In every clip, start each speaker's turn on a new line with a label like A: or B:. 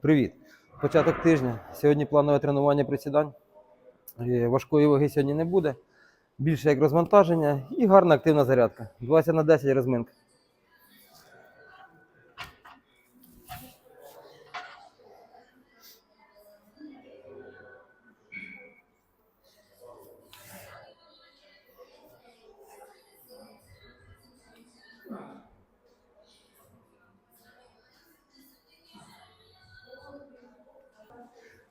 A: Привіт! Початок тижня. Сьогодні планове тренування присідань. Е, Важкої ваги сьогодні не буде. Більше як розвантаження і гарна активна зарядка. 20 на 10 розминка. –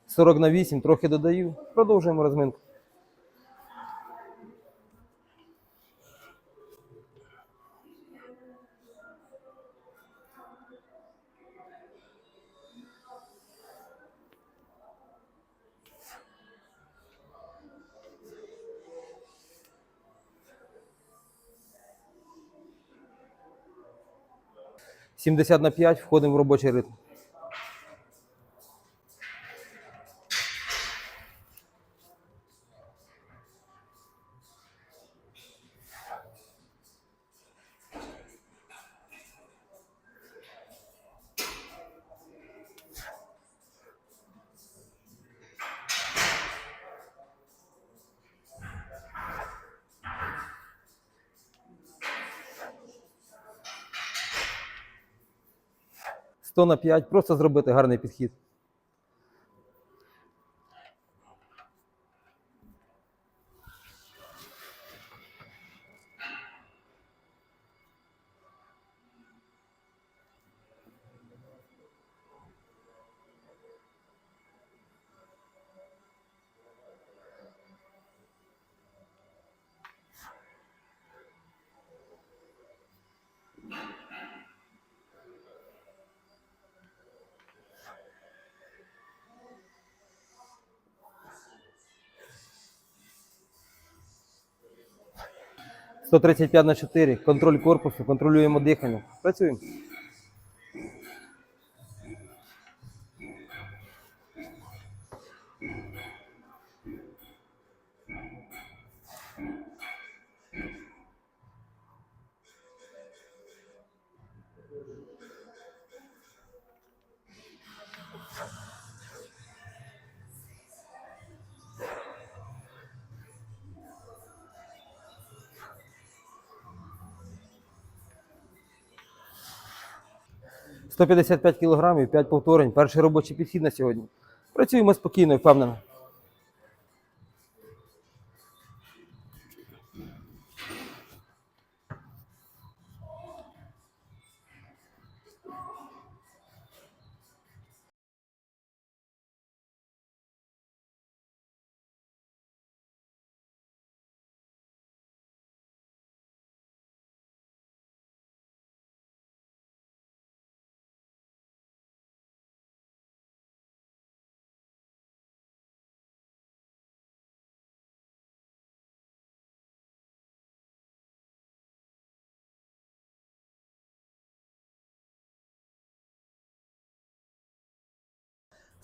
A: 40 на 8, трохи додаю. Продовжуємо розминку. Сімдесят на 5, входимо в робочий ритм. Сто на 5, просто зробити гарний підхід. – 135 на 4, контроль корпусу, контролюємо дихання. Працюємо. – 155 кг, 5 повторень. Перший робочий підхід на сьогодні. Працюємо спокійно і впевнено. –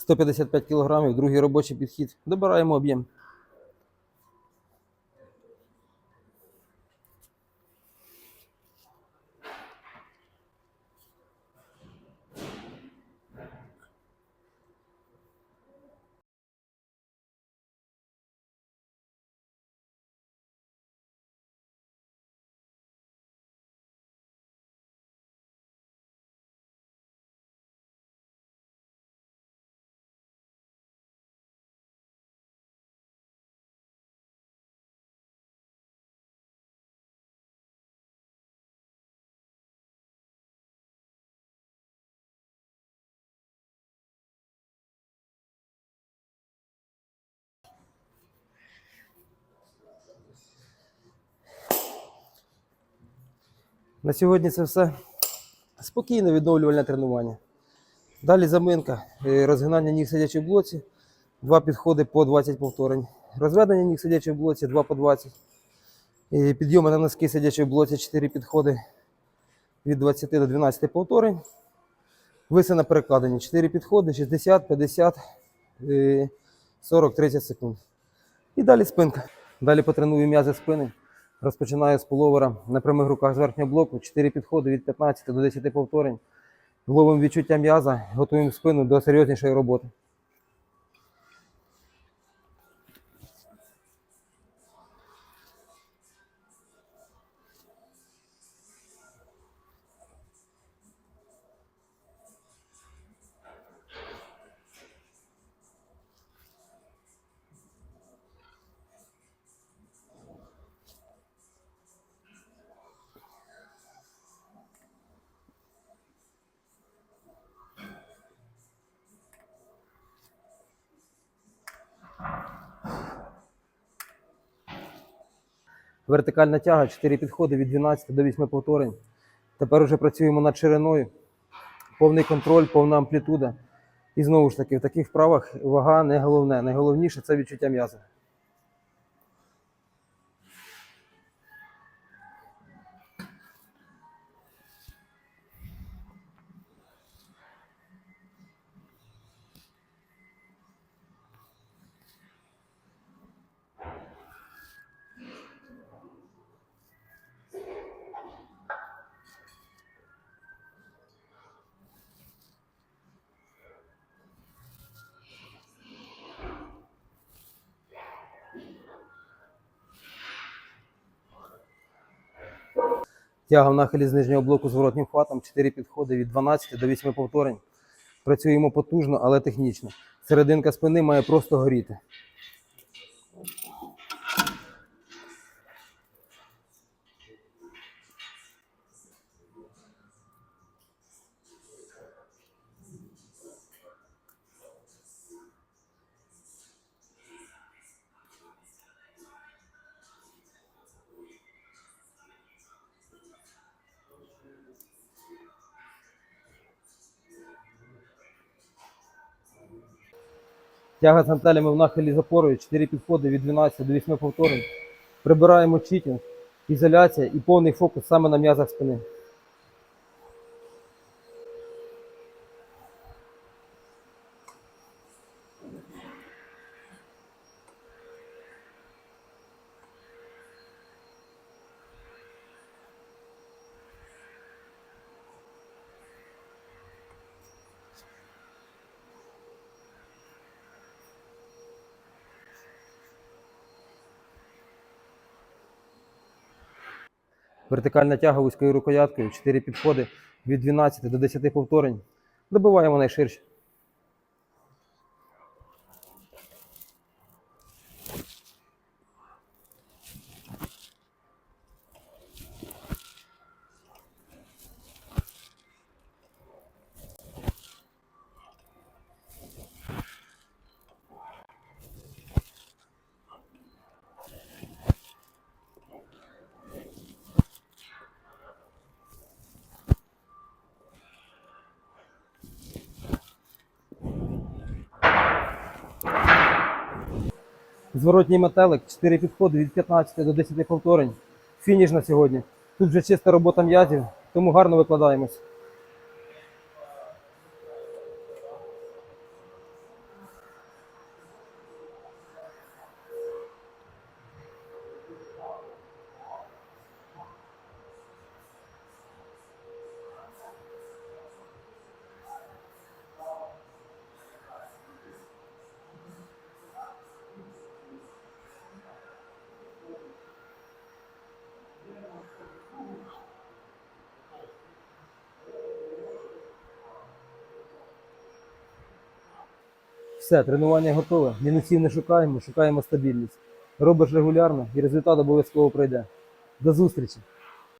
A: 155 кг, другий робочий підхід. Добираємо об'єм. На сьогодні це все. Спокійне відновлювальне тренування. Далі заминка, е, розгинання ніг сидячи в блоці, два підходи по 20 повторень. Розведення ніг сидячи в блоці 2 по 20. І підйоми на носки сидячи в блоці 4 підходи від 20 до 12 повторень. Виси на перекладині 4 підходи, 60, 50, е, 40, 30 секунд. І далі спинка. Далі потреную м'язи спини. Розпочинаю з половера на прямих руках з верхнього блоку. 4 підходи від 15 до 10 повторень. Головим відчуття м'яза, готуємо спину до серйознішої роботи. Вертикальна тяга, 4 підходи від 12 до 8 повторень. Тепер уже працюємо над шириною. Повний контроль, повна амплітуда. І знову ж таки, в таких вправах вага не головне. Найголовніше це відчуття м'яза. Тяга в нахилі з нижнього блоку з хватом, 4 підходи від 12 до 8 повторень. Працюємо потужно, але технічно. Серединка спини має просто горіти. Тяга з гантелями в нахилі запорою, 4 підходи від 12 до 8 повторень. Прибираємо читінг, ізоляція і повний фокус саме на м'язах спини. Вертикальна тяга вузькою рукояткою, 4 підходи від 12 до 10 повторень. Добиваємо найширше. Зворотній метелик, 4 підходи від 15 до 10 повторень. Фініш на сьогодні. Тут вже чиста робота м'язів, тому гарно викладаємось. Все, тренування готове. Мінусів не шукаємо, шукаємо стабільність. Робиш регулярно і результат обов'язково прийде. До зустрічі!